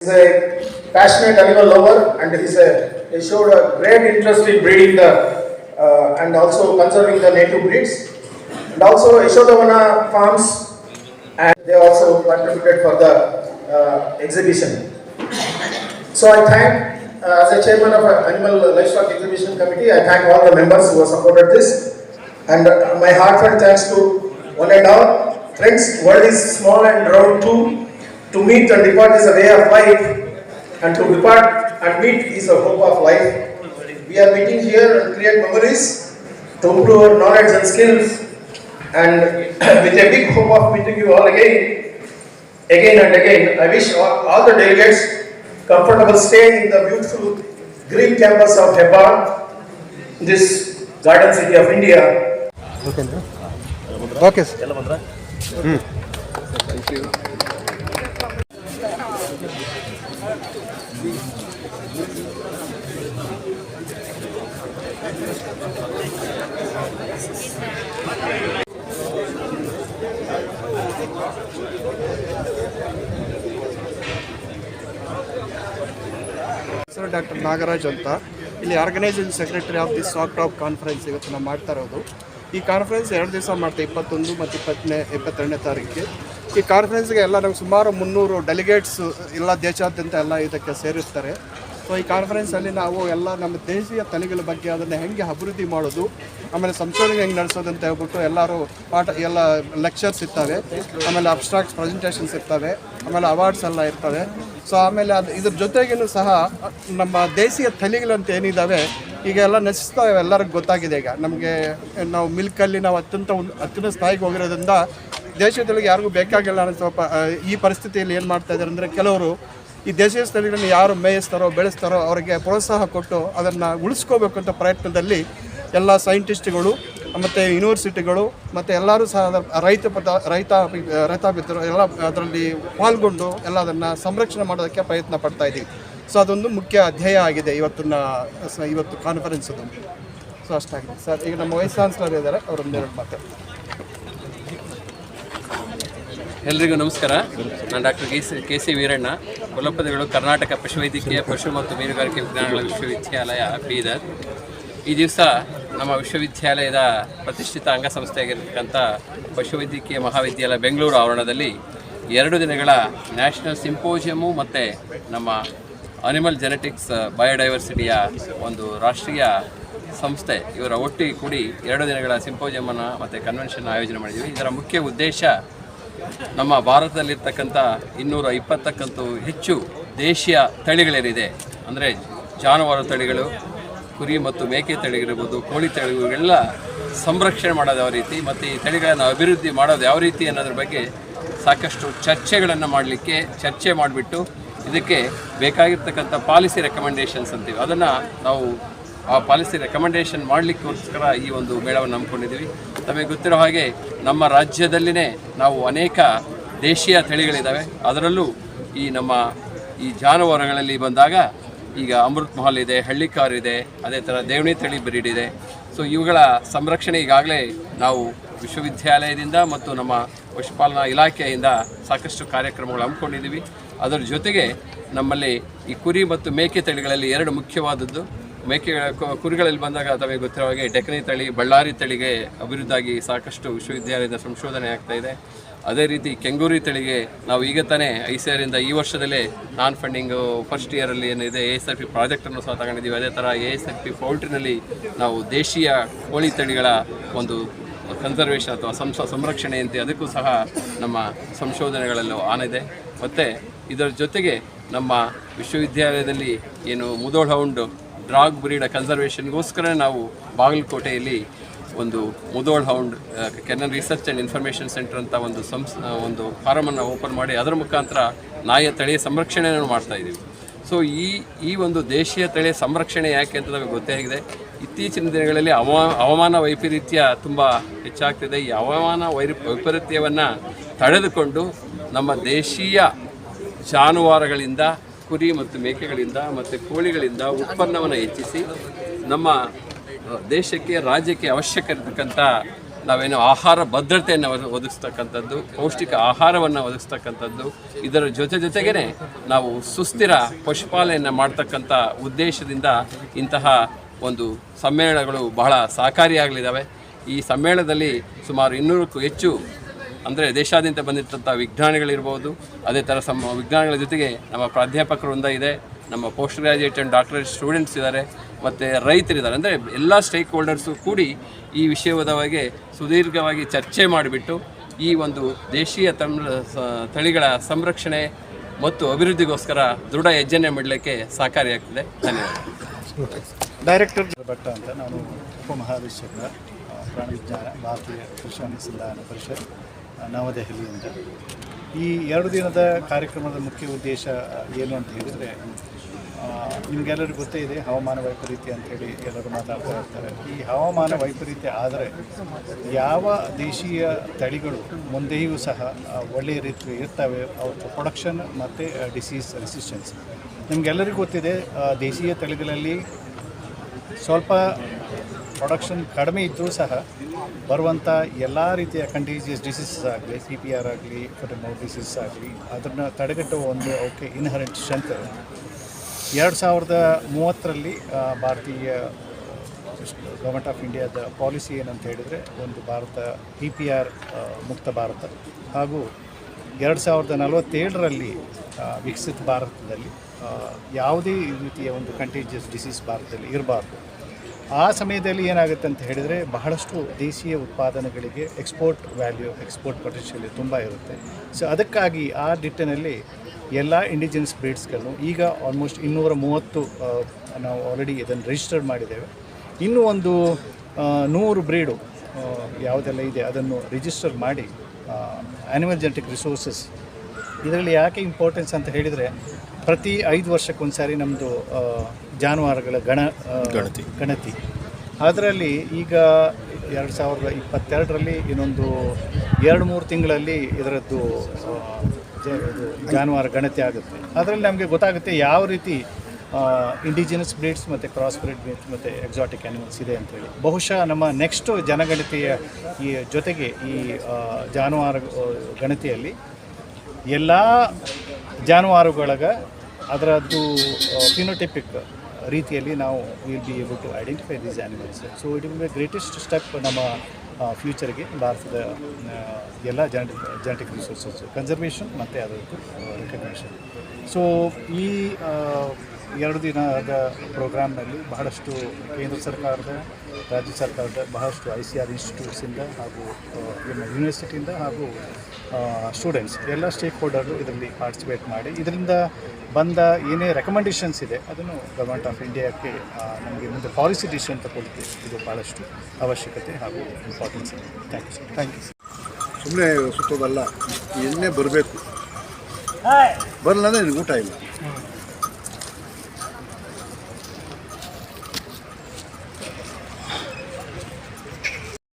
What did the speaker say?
He's a passionate animal lover and he's a, he showed a great interest in breeding the uh, and also conserving the native breeds. And also Yashodavana farms and they also contributed for the uh, exhibition. So I thank, uh, as a chairman of Animal Livestock Exhibition Committee, I thank all the members who have supported this. And uh, my heartfelt thanks to one and all. Friends, world is small and round too. To meet and depart is a way of life, and to depart and meet is a hope of life. We are meeting here and create memories to improve our knowledge and skills, and with a big hope of meeting you all again, again and again. I wish all, all the delegates comfortable stay in the beautiful green campus of Hebbar, this garden city of India. Okay, okay. Hmm. Thank you. ಹೆಸರು doctor Nagaraj ಅಂತ. ಇಲ್ಲಿ organising secretary of the ಸಾಕ್ top conference ಇವತ್ತು ನಾವು ಮಾಡ್ತಾ ಇರೋದು. ಈ conference ಎರಡು ದಿವಸ ಮಾಡ್ತೀವಿ ಇಪ್ಪತ್ತೊಂದು ಮತ್ತು ಇಪ್ಪತ್ತನೇ, ಇಪ್ಪತ್ತೆರಡನೇ ತಾರೀಕಿಗೆ. ಈ ಕಾನ್ಫರೆನ್ಸ್ಗೆ ಎಲ್ಲ ನಮ್ಗೆ ಸುಮಾರು ಮುನ್ನೂರು ಡೆಲಿಗೇಟ್ಸ್ ಎಲ್ಲ ದೇಶಾದ್ಯಂತ ಎಲ್ಲ ಇದಕ್ಕೆ ಸೇರಿರ್ತಾರೆ. ಸೊ ಈ ಕಾನ್ಫರೆನ್ಸಲ್ಲಿ ನಾವು ಎಲ್ಲ ನಮ್ಮ ದೇಶೀಯ ತಳಿಗಳ ಬಗ್ಗೆ ಅದನ್ನು ಹೆಂಗೆ ಅಭಿವೃದ್ಧಿ ಮಾಡೋದು, ಆಮೇಲೆ ಸಂಶೋಧನೆ ಹೆಂಗೆ ನಡೆಸೋದು ಅಂತ ಹೇಳ್ಬಿಟ್ಟು ಎಲ್ಲರೂ ಪಾಠ, ಎಲ್ಲ ಲೆಕ್ಚರ್ಸ್ ಇರ್ತವೆ. ಆಮೇಲೆ ಅಬ್ಸ್ಟ್ರಾಕ್ಟ್ ಪ್ರೆಸೆಂಟೇಷನ್ಸ್ ಇರ್ತವೆ. ಆಮೇಲೆ ಅವಾರ್ಡ್ಸ್ ಎಲ್ಲ ಇರ್ತವೆ. ಸೊ ಆಮೇಲೆ ಅದು, ಇದ್ರ ಜೊತೆಗೂ ಸಹ ನಮ್ಮ ದೇಶೀಯ ತಳಿಗಳಂತ ಏನಿದ್ದಾವೆ ಈಗ ಎಲ್ಲ ನಶಿಸ್ತಾವೆ ಎಲ್ಲರಿಗೂ ಗೊತ್ತಾಗಿದೆ ಈಗ. ನಮಗೆ ನಾವು ಮಿಲ್ಕಲ್ಲಿ ನಾವು ಅತ್ಯಂತ ಒಂದು ಅತ್ಯುನ್ನತ ಸ್ಥಾಯಿಗೆ ಹೋಗಿರೋದ್ರಿಂದ ದೇಶದೊಳಗೆ ಯಾರಿಗೂ ಬೇಕಾಗಿಲ್ಲ ಅನ್ನೋ ಸ್ವಲ್ಪ ಈ ಪರಿಸ್ಥಿತಿಯಲ್ಲಿ ಏನು ಮಾಡ್ತಾ ಇದ್ದಾರೆ ಅಂದರೆ ಕೆಲವರು ಈ ದೇಶೀಯ ಸ್ಥಳಗಳನ್ನು ಯಾರು ಮೇಯಿಸ್ತಾರೋ, ಬೆಳೆಸ್ತಾರೋ ಅವರಿಗೆ ಪ್ರೋತ್ಸಾಹ ಕೊಟ್ಟು ಅದನ್ನು ಉಳಿಸ್ಕೋಬೇಕು ಅಂತ ಪ್ರಯತ್ನದಲ್ಲಿ ಎಲ್ಲ ಸೈಂಟಿಸ್ಟ್ಗಳು, ಮತ್ತು ಯೂನಿವರ್ಸಿಟಿಗಳು, ಮತ್ತು ಎಲ್ಲರೂ ಸಹ ರೈತ ಪದ, ರೈತ ರೈತಾಪಿತರು ಎಲ್ಲ ಅದರಲ್ಲಿ ಪಾಲ್ಗೊಂಡು ಎಲ್ಲ ಅದನ್ನು ಸಂರಕ್ಷಣೆ ಮಾಡೋದಕ್ಕೆ ಪ್ರಯತ್ನ ಪಡ್ತಾ ಇದ್ದೀವಿ. ಸೊ ಅದೊಂದು ಮುಖ್ಯ ಧ್ಯೇಯ ಆಗಿದೆ ಇವತ್ತಿನ ಇವತ್ತು ಕಾನ್ಫರೆನ್ಸದು ಸೊ ಅಷ್ಟಾಗಿದೆ. ಸರ್, ಈಗ ನಮ್ಮ ವೈಸ್ ಚಾನ್ಸ್ಲರ್ ಇದ್ದಾರೆ ಅವರೊಂದೆರಡು ಮಾತಾಡ್ತಾರೆ ಎಲ್ರಿಗೂ ನಮಸ್ಕಾರ. ನಾನು doctor K C K C Veeranna. ಕುಲಪತಿಗಳು Karnataka ಪಶುವೈದ್ಯಕೀಯ ಪಶು ಮತ್ತು ಮೀನುಗಾರಿಕೆ ವಿಜ್ಞಾನಗಳ ವಿಶ್ವವಿದ್ಯಾಲಯ ಬೀದರ್. ಈ ದಿವಸ ನಮ್ಮ ವಿಶ್ವವಿದ್ಯಾಲಯದ ಪ್ರತಿಷ್ಠಿತ ಅಂಗಸಂಸ್ಥೆಯಾಗಿರ್ತಕ್ಕಂಥ ಪಶುವೈದ್ಯಕೀಯ ಮಹಾವಿದ್ಯಾಲಯ ಬೆಂಗಳೂರು ಆವರಣದಲ್ಲಿ ಎರಡು ದಿನಗಳ ನ್ಯಾಷನಲ್ ಸಿಂಪೋಜಿಯಮು ಮತ್ತು ನಮ್ಮ ಅನಿಮಲ್ ಜೆನೆಟಿಕ್ಸ್ ಬಯೋಡೈವರ್ಸಿಟಿಯ ಒಂದು ರಾಷ್ಟ್ರೀಯ ಸಂಸ್ಥೆ. ಇವರ ಒಟ್ಟಿಗೆ ಕೂಡಿ ಎರಡು ದಿನಗಳ ಸಿಂಪೋಜಿಯಮನ್ನು ಮತ್ತು ಕನ್ವೆನ್ಷನ್ ಆಯೋಜನೆ ಮಾಡಿದ್ದೀವಿ. ಇದರ ಮುಖ್ಯ ಉದ್ದೇಶ ನಮ್ಮ ಭಾರತದಲ್ಲಿರ್ತಕ್ಕಂಥ ಇನ್ನೂರ ಇಪ್ಪತ್ತಕ್ಕಂತೂ ಹೆಚ್ಚು ದೇಶೀಯ ತಳಿಗಳೇನಿದೆ, ಅಂದರೆ ಜಾನುವಾರು ತಳಿಗಳು, ಕುರಿ ಮತ್ತು ಮೇಕೆ ತಳಿಗಳಿರ್ಬೋದು, ಕೋಳಿ ತಳಿಗಳೆಲ್ಲ ಸಂರಕ್ಷಣೆ ಮಾಡೋದು ಯಾವ ರೀತಿ, ಮತ್ತು ಈ ತಳಿಗಳನ್ನು ಅಭಿವೃದ್ಧಿ ಮಾಡೋದು ಯಾವ ರೀತಿ ಅನ್ನೋದ್ರ ಬಗ್ಗೆ ಸಾಕಷ್ಟು ಚರ್ಚೆಗಳನ್ನು ಮಾಡಲಿಕ್ಕೆ, ಚರ್ಚೆ ಮಾಡಿಬಿಟ್ಟು ಇದಕ್ಕೆ ಬೇಕಾಗಿರ್ತಕ್ಕಂಥ ಪಾಲಿಸಿ ರೆಕಮೆಂಡೇಷನ್ಸ್ ಅಂತೀವಿ. ಅದನ್ನು ನಾವು ಆ ಪಾಲಿಸಿ ರೆಕಮೆಂಡೇಷನ್ ಮಾಡಲಿಕ್ಕೋಸ್ಕರ ಈ ಒಂದು ಮೇಳವನ್ನು ಹಮ್ಮಿಕೊಂಡಿದ್ದೀವಿ. ತಮಗೆ ಗೊತ್ತಿರೋ ಹಾಗೆ ನಮ್ಮ ರಾಜ್ಯದಲ್ಲಿನೇ ನಾವು ಅನೇಕ ದೇಶೀಯ ತಳಿಗಳಿದ್ದಾವೆ. ಅದರಲ್ಲೂ ಈ ನಮ್ಮ ಈ ಜಾನುವಾರುಗಳಲ್ಲಿ ಬಂದಾಗ ಈಗ ಅಮೃತ್ ಮಹಲ್ ಇದೆ, ಹಳ್ಳಿಕಾರ್ ಇದೆ, ಅದೇ ಥರ ದೇವಣಿ ತಳಿ ಬ್ರೀಡ್ ಇದೆ. ಸೊ ಇವುಗಳ ಸಂರಕ್ಷಣೆ ಈಗಾಗಲೇ ನಾವು ವಿಶ್ವವಿದ್ಯಾಲಯದಿಂದ ಮತ್ತು ನಮ್ಮ ಪಶುಪಾಲನಾ ಇಲಾಖೆಯಿಂದ ಸಾಕಷ್ಟು ಕಾರ್ಯಕ್ರಮಗಳು ಹಮ್ಮಿಕೊಂಡಿದ್ದೀವಿ. ಅದರ ಜೊತೆಗೆ ನಮ್ಮಲ್ಲಿ ಈ ಕುರಿ ಮತ್ತು ಮೇಕೆ ತಳಿಗಳಲ್ಲಿ ಎರಡು ಮುಖ್ಯವಾದದ್ದು. ಮೇಕೆಗಳ ಕು- ಕುರಿಗಳಲ್ಲಿ ಬಂದಾಗ ತಮಗೆ ಗೊತ್ತಿರೋ ಹಾಗೆ ಡೆಕನಿ ತಳಿ, ಬಳ್ಳಾರಿ ತಳಿಗೆ ಅಭಿವೃದ್ಧಿಯಾಗಿ ಸಾಕಷ್ಟು ವಿಶ್ವವಿದ್ಯಾಲಯದ ಸಂಶೋಧನೆ ಆಗ್ತಾ ಇದೆ. ಅದೇ ರೀತಿ ಕೆಂಗೂರಿ ತಳಿಗೆ ನಾವು ಈಗ ತಾನೇ ಐ ಸಿ ಆರಿಂದ ಈ ವರ್ಷದಲ್ಲೇ ನಾನ್ ಫಂಡಿಂಗು ಫಸ್ಟ್ ಇಯರಲ್ಲಿ ಏನಿದೆ, ಎ ಎಸ್ ಎಫ್ ಪಿ ಪ್ರಾಜೆಕ್ಟನ್ನು ಸಹ ತಗೊಂಡಿದ್ದೀವಿ. ಅದೇ ಥರ ಎ ಎಸ್ ಎಫ್ ಪಿ ಪೌಲ್ಟ್ರಿನಲ್ಲಿ ನಾವು ದೇಶೀಯ ಕೋಳಿ ತಳಿಗಳ ಒಂದು ಕನ್ಸರ್ವೇಷನ್ ಅಥವಾ ಸಂಸ ಸಂರಕ್ಷಣೆಯಂತೆ ಅದಕ್ಕೂ ಸಹ ನಮ್ಮ ಸಂಶೋಧನೆಗಳಲ್ಲೂ ಆನಿದೆ ಮತ್ತು ಇದರ ಜೊತೆಗೆ ನಮ್ಮ ವಿಶ್ವವಿದ್ಯಾಲಯದಲ್ಲಿ ಏನು ಮುದೋಳ್ ಹೌಂಡ್ ಡ್ರಾಗ್ ಬ್ರೀಡ್ ಕನ್ಸರ್ವೇಷನ್ಗೋಸ್ಕರ ನಾವು ಬಾಗಲಕೋಟೆಯಲ್ಲಿ ಒಂದು Mudhol hound kennel research and information centre ಅಂತ ಒಂದು ಸಂಸ್ ಒಂದು ಫಾರಮನ್ನು ಓಪನ್ ಮಾಡಿ ಅದರ ಮುಖಾಂತರ ನಾಯಿಯ ತಳಿಯ ಸಂರಕ್ಷಣೆಯನ್ನು ಮಾಡ್ತಾ ಇದ್ದೀವಿ. ಸೊ ಈ ಈ ಒಂದು ದೇಶೀಯ ತಳಿಯ ಸಂರಕ್ಷಣೆ ಯಾಕೆ ಅಂತ ನಮಗೆ ಗೊತ್ತೇ ಆಗಿದೆ. ಇತ್ತೀಚಿನ ದಿನಗಳಲ್ಲಿ ಹವಾ ಹವಾಮಾನ ವೈಪರೀತ್ಯ ತುಂಬ ಹೆಚ್ಚಾಗ್ತಿದೆ. ಈ ಹವಾಮಾನ ವೈರಿ, ವೈಪರೀತ್ಯವನ್ನು ತಡೆದುಕೊಂಡು ನಮ್ಮ ದೇಶೀಯ ಜಾನುವಾರುಗಳಿಂದ ಕುರಿ ಮತ್ತು ಮೇಕೆಗಳಿಂದ ಮತ್ತು ಕೋಳಿಗಳಿಂದ ಉತ್ಪನ್ನವನ್ನು ಹೆಚ್ಚಿಸಿ ನಮ್ಮ ದೇಶಕ್ಕೆ, ರಾಜ್ಯಕ್ಕೆ ಅವಶ್ಯಕ ಇರತಕ್ಕಂಥ ನಾವೇನು ಆಹಾರ ಭದ್ರತೆಯನ್ನು ಒದ- ಒದಗಿಸ್ತಕ್ಕಂಥದ್ದು, ಪೌಷ್ಟಿಕ ಆಹಾರವನ್ನು ಒದಗಿಸ್ತಕ್ಕಂಥದ್ದು, ಇದರ ಜೊತೆ ಜೊತೆಗೇ ನಾವು ಸುಸ್ಥಿರ ಪಶುಪಾಲನೆಯನ್ನು ಮಾಡ್ತಕ್ಕಂಥ ಉದ್ದೇಶದಿಂದ ಇಂತಹ ಒಂದು ಸಮ್ಮೇಳನಗಳು ಬಹಳ ಸಹಕಾರಿಯಾಗಲಿದ್ದಾವೆ ಈ ಸಮ್ಮೇಳನದಲ್ಲಿ ಸುಮಾರು ಇನ್ನೂರಕ್ಕೂ ಹೆಚ್ಚು ಅಂದರೆ ದೇಶಾದ್ಯಂತ ಬಂದಿರ್ತಂಥ ವಿಜ್ಞಾನಿಗಳಿರ್ಬೋದು ಅದೇ ಥರ ಸಮ ವಿಜ್ಞಾನಿಗಳ ಜೊತೆಗೆ ನಮ್ಮ ಪ್ರಾಧ್ಯಾಪಕರು ಒಂದ ಇದೆ ನಮ್ಮ post graduate and doctorate students ಇದ್ದಾರೆ ಮತ್ತು ರೈತರಿದ್ದಾರೆ ಅಂದರೆ ಎಲ್ಲ ಸ್ಟೇಕ್ ಹೋಲ್ಡರ್ಸು ಕೂಡಿ ಈ ವಿಷಯದ ಬಗ್ಗೆ ಸುದೀರ್ಘವಾಗಿ ಚರ್ಚೆ ಮಾಡಿಬಿಟ್ಟು ಈ ಒಂದು ದೇಶೀಯ ತಮ್ ತಳಿಗಳ ಸಂರಕ್ಷಣೆ ಮತ್ತು ಅಭಿವೃದ್ಧಿಗೋಸ್ಕರ ದೃಢ ಹೆಜ್ಜೆನೆ ಮಾಡಲಿಕ್ಕೆ ಸಹಕಾರಿಯಾಗ್ತದೆ. ಧನ್ಯವಾದ ಡೈರೆಕ್ಟರ್ ಭಟ್ಟ ಅಂತ ನಾನು ಆ, ಪ್ರಾಣಿ ವಿಜ್ಞಾನ ಭಾರತೀಯ ಕೃಷಿ ಅನುಸಂಧಾನ ಪರಿಷತ್. ನವದೆಹಲಿಯಿಂದ ಈ ಎರಡು ದಿನದ ಕಾರ್ಯಕ್ರಮದ ಮುಖ್ಯ ಉದ್ದೇಶ ಏನು ಅಂತ ಹೇಳಿದರೆ ನಿಮಗೆಲ್ಲರಿಗೂ ಗೊತ್ತೇ ಇದೆ, ಹವಾಮಾನ ವೈಪರೀತ್ಯ ಅಂತೇಳಿ ಎಲ್ಲರೂ ಮಾತಾಡ್ತಾ ಇರ್ತಾರೆ. ಈ ಹವಾಮಾನ ವೈಪರೀತ್ಯ ಆದರೆ ಯಾವ ದೇಶೀಯ ತಳಿಗಳು ಮುಂದೆಯೂ ಸಹ ಒಳ್ಳೆಯ ರೀತಿ ಇರ್ತವೆ ಅವ್ರ ಪ್ರೊಡಕ್ಷನ್ ಮತ್ತು ಡಿಸೀಸ್ ರೆಸಿಸ್ಟೆನ್ಸ್ ನಿಮಗೆಲ್ಲರಿಗೂ ಗೊತ್ತಿದೆ ದೇಶೀಯ ತಳಿಗಳಲ್ಲಿ ಸ್ವಲ್ಪ ಪ್ರೊಡಕ್ಷನ್ ಕಡಿಮೆ ಇದ್ದರೂ ಸಹ ಬರುವಂಥ ಎಲ್ಲ ರೀತಿಯ ಕಂಟೀಜಿಯಸ್ ಡಿಸೀಸಸ್ ಆಗಲಿ ಪಿ ಪಿ ಆರ್ ಆಗಲಿ ಫುಟಮೌಟ್ ಡಿಸೀಸ್ ಆಗಲಿ, ಅದನ್ನು ತಡೆಗಟ್ಟುವ ಒಂದು ಅವಕ್ಕೆ ಇನ್ಹರೆಂಟ್ ಸ್ಟ್ರೆಂತ್ ಎರಡು ಸಾವಿರದ ಮೂವತ್ತರಲ್ಲಿ ಭಾರತೀಯ ಗೌರ್ಮೆಂಟ್ ಆಫ್ ಇಂಡಿಯಾದ ಪಾಲಿಸಿ ಏನಂತ ಹೇಳಿದರೆ ಒಂದು ಭಾರತ ಪಿ ಪಿ ಆರ್ ಮುಕ್ತ ಭಾರತ. ಹಾಗೂ ಎರಡು ಸಾವಿರದ ನಲವತ್ತೇಳರಲ್ಲಿ ವಿಕಸಿತ ಭಾರತದಲ್ಲಿ ಯಾವುದೇ ರೀತಿಯ ಒಂದು ಕಂಟಿಜಿಯಸ್ ಡಿಸೀಸ್ ಭಾರತದಲ್ಲಿ ಇರಬಾರ್ದು. ಆ ಸಮಯದಲ್ಲಿ ಏನಾಗುತ್ತೆ ಅಂತ ಹೇಳಿದರೆ ಬಹಳಷ್ಟು ದೇಶೀಯ ಉತ್ಪಾದನೆಗಳಿಗೆ ಎಕ್ಸ್ಪೋರ್ಟ್ ವ್ಯಾಲ್ಯೂ ಎಕ್ಸ್ಪೋರ್ಟ್ ಪೊಟೆನ್ಷಿಯಲ್ ತುಂಬ ಇರುತ್ತೆ. ಸೊ ಅದಕ್ಕಾಗಿ ಆ ನಿಟ್ಟಿನಲ್ಲಿ ಎಲ್ಲ ಇಂಡಿಜಿನಸ್ ಬ್ರೀಡ್ಸ್ಗಳನ್ನು ಈಗ ಆಲ್ಮೋಸ್ಟ್ ಇನ್ನೂರ ಮೂವತ್ತು ನಾವು ಆಲ್ರೆಡಿ ಇದನ್ನು ರಿಜಿಸ್ಟರ್ ಮಾಡಿದ್ದೇವೆ. ಇನ್ನೂ ಒಂದು ನೂರು ಬ್ರೀಡು ಯಾವುದೆಲ್ಲ ಇದೆ ಅದನ್ನು ರಿಜಿಸ್ಟರ್ ಮಾಡಿ ಆ್ಯನಿಮಲ್ ಜೆನೆಟಿಕ್ ರಿಸೋರ್ಸಸ್ ಇದರಲ್ಲಿ ಯಾಕೆ ಇಂಪಾರ್ಟೆನ್ಸ್ ಅಂತ ಹೇಳಿದರೆ ಪ್ರತಿ ಐದು ವರ್ಷಕ್ಕೊಂದು ಸಾರಿ ನಮ್ಮದು ಜಾನುವಾರುಗಳ ಗಣ ಗಣತಿ. ಗಣತಿ. ಅದರಲ್ಲಿ ಈಗ ಎರಡು ಸಾವಿರದ ಇಪ್ಪತ್ತೆರಡರಲ್ಲಿ ಇನ್ನೊಂದು ಎರಡು ಮೂರು ತಿಂಗಳಲ್ಲಿ ಇದರದ್ದು ಜಾನುವಾರು ಗಣತಿ ಆಗುತ್ತೆ. ಅದರಲ್ಲಿ ನಮಗೆ ಗೊತ್ತಾಗುತ್ತೆ ಯಾವ ರೀತಿ ಇಂಡಿಜಿನಸ್ ಬ್ರೀಡ್ಸ್ ಮತ್ತು ಕ್ರಾಸ್ ಬ್ರೀಡ್ ಮತ್ತು ಎಕ್ಸಾಟಿಕ್ ಆ್ಯನಿಮಲ್ಸ್ ಇದೆ ಅಂತೇಳಿ ಬಹುಶಃ ನಮ್ಮ ನೆಕ್ಸ್ಟ್ ಜನಗಣತಿಯ ಈ ಜೊತೆಗೆ ಈ ಜಾನುವಾರು ಗಣತಿಯಲ್ಲಿ ಎಲ್ಲ ಜಾನುವಾರುಗಳಾಗ ಅದರದ್ದು ಫಿನೋಟಿಪಿಕ್ ರೀತಿಯಲ್ಲಿ ನಾವು will be able to identify these animals so it will be greatest step ನಮ್ಮ ಫ್ಯೂಚರ್ಗೆ ಭಾರತದ ಎಲ್ಲ ಜೆನೆಟಿಕ್ ಜೆನೆಟಿಕ್ ರಿಸೋರ್ಸಸ್ ಕನ್ಸರ್ವೇಷನ್ ಮತ್ತು ಅದರದ್ದು ರೆಕಗ್ನೇಷನ್ ಸೊ ಈ ಎರಡು ದಿನದ ಪ್ರೋಗ್ರಾಮ್ನಲ್ಲಿ ಬಹಳಷ್ಟು ಕೇಂದ್ರ ಸರ್ಕಾರದ ರಾಜ್ಯ ಸರ್ಕಾರದ ಬಹಳಷ್ಟು ಐ ಸಿ ಆರ್ ಇನ್ಸ್ಟಿಟ್ಯೂಟ್ಸಿಂದ ಹಾಗೂ ಯೂನಿವರ್ಸಿಟಿಯಿಂದ ಹಾಗೂ ಸ್ಟೂಡೆಂಟ್ಸ್ ಎಲ್ಲ ಸ್ಟೇಕ್ ಹೋಲ್ಡರು ಇದರಲ್ಲಿ ಪಾರ್ಟಿಸಿಪೇಟ್ ಮಾಡಿ ಇದರಿಂದ ಬಂದ ಏನೇ ರೆಕಮೆಂಡೇಷನ್ಸ್ ಇದೆ ಅದನ್ನು ಗೌರ್ಮೆಂಟ್ ಆಫ್ ಇಂಡಿಯಾಕ್ಕೆ ನಮಗೆ ಮುಂದೆ ಪಾಲಿಸಿ ಡಿಸಿಷನ್ ತಗೊಳ್ಳಿಕ್ಕೆ ಇದು ಭಾಳಷ್ಟು ಅವಶ್ಯಕತೆ ಹಾಗೂ ಇಂಪಾರ್ಟೆನ್ಸ್ ಇದೆ. Thank you sir thank you ಸುಮ್ಮನೆ ಸುತ್ತೋದಲ್ಲ ಎಣ್ಣೆ ಬರಬೇಕು. ಬರಲ್ಲ ಅಂದರೆ ನಿನಗೆ ಊಟ ಇಲ್ಲ.